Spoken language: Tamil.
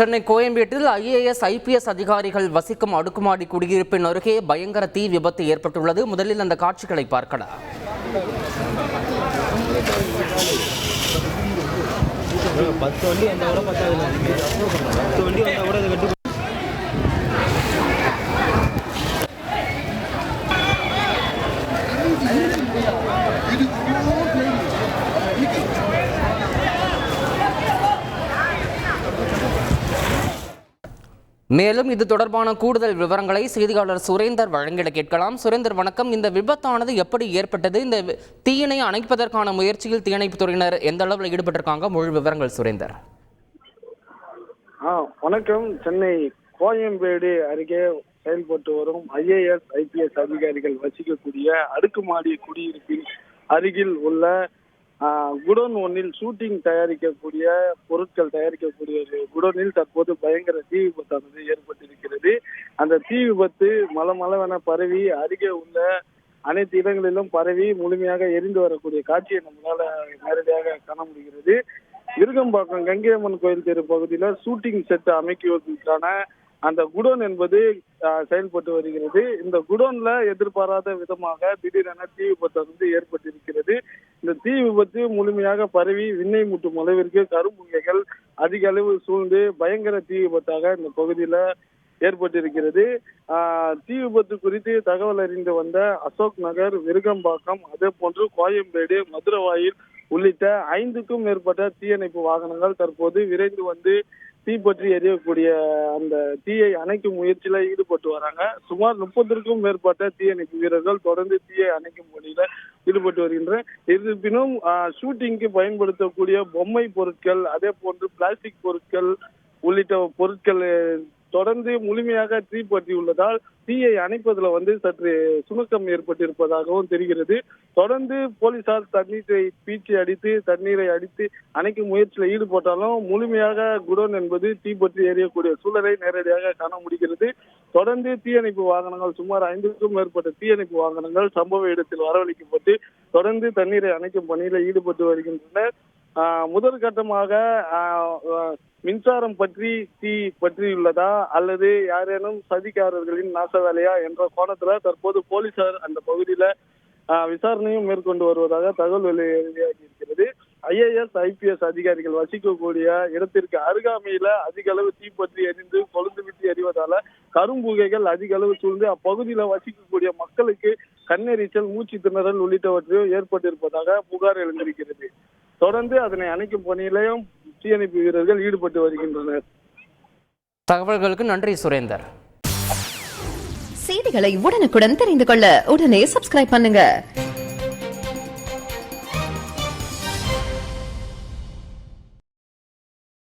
சென்னை கோயம்பேட்டில் ஐஏஎஸ் ஐபிஎஸ் அதிகாரிகள் வசிக்கும் அடுக்குமாடி குடியிருப்பின் அருகே பயங்கர தீ விபத்து ஏற்பட்டுள்ளது. முதலில் அந்த காட்சிகளை பார்க்கலாம். பத்து வண்டி அந்த கூட பத்தாவது பத்து வண்டி வந்தால் கூட மேலும் இது தொடர்பான கூடுதல் விவரங்களை செய்தியாளர் சுரேந்தர் வழங்கிட கேட்கலாம். சுரேந்தர் வணக்கம். இந்த விபத்தானது எப்படி ஏற்பட்டது? இந்த தீயினை அணைப்பதற்கான முயற்சியில் தீயணைப்புத் துறையினர் எந்த அளவில் ஈடுபட்டிருக்காங்க? முழு விவரங்கள் சுரேந்தர். வணக்கம். சென்னை கோயம்பேடு அருகே செயல்பட்டு வரும் ஐஏஎஸ் ஐபிஎஸ் அதிகாரிகள் வசிக்கக்கூடிய அடுக்குமாடி குடியிருப்பின் அருகில் உள்ள குடோன் ஒன்றில் ஷூட்டிங் தயாரிக்கக்கூடிய பொருட்கள் தயாரிக்கக்கூடிய குடோனில் தற்போது பயங்கர தீ விபத்தானது ஏற்பட்டிருக்கிறது. அந்த தீ விபத்து மலமளவென பரவி அருகே உள்ள அனைத்து இடங்களிலும் பரவி முழுமையாக எரிந்து வரக்கூடிய காட்சியை நம்மளால நேரடியாக காண முடிகிறது. விருகம்பாக்கம் கங்கையம்மன் கோயில் தெரு பகுதியில ஷூட்டிங் செட் அமைக்குவதற்கான அந்த குடோன் என்பது செயல்பட்டு வருகிறது. இந்த குடோன்ல எதிர்பாராத விதமாக திடீரென தீ விபத்து வந்து ஏற்பட்டிருக்கிறது. இந்த தீ விபத்து முழுமையாக பரவி விண்ணை முட்டும் அளவிற்கு கரும்புகைகள் அதிக அளவு சூழ்ந்து பயங்கர தீ விபத்தாக இந்த பகுதியில ஏற்பட்டிருக்கிறது. ஆஹ், தீ விபத்து குறித்து தகவல் அறிந்து வந்த அசோக் நகர் விருகம்பாக்கம் அதே போன்று கோயம்பேடு மதுரவாயில் உள்ளிட்ட ஐந்துக்கும் மேற்பட்ட தீயணைப்பு வாகனங்கள் தற்போது விரைந்து வந்து தீப்பற்றி எரியக்கூடிய அந்த தீயை அணைக்கும் முயற்சியில ஈடுபட்டு வராங்க. சுமார் முப்பதற்கும் மேற்பட்ட தீயணைப்பு வீரர்கள் தொடர்ந்து தீயை அணைக்கும் பணியில ஈடுபட்டு வருகின்றனர் இருப்பினும் ஷூட்டிங்க்கு பயன்படுத்தக்கூடிய பொம்மை பொருட்கள் அதே போன்று பிளாஸ்டிக் பொருட்கள் உள்ளிட்ட பொருட்கள் தொடர்ந்து முழுமையாக தீப்பற்றி உள்ளதால் தீயை அணைப்பதுல வந்து சற்று சுணக்கம் ஏற்பட்டிருப்பதாகவும் தெரிகிறது. தொடர்ந்து போலீசார் தண்ணீரை பீச்சி அடித்து தண்ணீரை அடித்து அணைக்கும் முயற்சியில் ஈடுபட்டாலும் முழுமையாக குடோன் என்பது தீ பற்றி எரியக்கூடிய சூழலை நேரடியாக காண முடிகிறது. தொடர்ந்து தீயணைப்பு வாகனங்கள் சுமார் ஐந்துக்கும் மேற்பட்ட தீயணைப்பு வாகனங்கள் சம்பவ இடத்தில் வரவழைக்கப்பட்டு தொடர்ந்து தண்ணீரை அணைக்கும் பணியில் ஈடுபட்டு வருகின்றனர். முதல் கட்டமாக மின்சாரம் பற்றி தீ பற்றியுள்ளதா அல்லது யாரேனும் சதிக்காரர்களின் நாச வேலையா என்ற கோணத்துல தற்போது போலீசார் அந்த பகுதியில விசாரணையும் மேற்கொண்டு வருவதாக தகவல் வெளியாகி இருக்கிறது ஐஏஎஸ் ஐபிஎஸ் அதிகாரிகள் வசிக்கக்கூடிய இடத்திற்கு அருகாமையில அதிக அளவு தீப்பற்றி எரிந்து கொழுந்து விட்டு எறிவதால கரும்புகைகள் அதிக அளவு சூழ்ந்து அப்பகுதியில வசிக்கக்கூடிய மக்களுக்கு கண்ணெரிச்சல் மூச்சு திணறல் உள்ளிட்டவற்றையும் ஏற்பட்டிருப்பதாக புகார் எழுந்திருக்கிறது. தொடர்ந்து அதனை அணைக்கும் பணியிலையும் தீயணைப்பு வீரர்கள் ஈடுபட்டு வருகின்றனர். தகவல்களுக்கு நன்றி சுரேந்தர். செய்திகளை உடனுக்குடன் தெரிந்து கொள்ள உடனே சப்ஸ்கிரைப் பண்ணுங்க.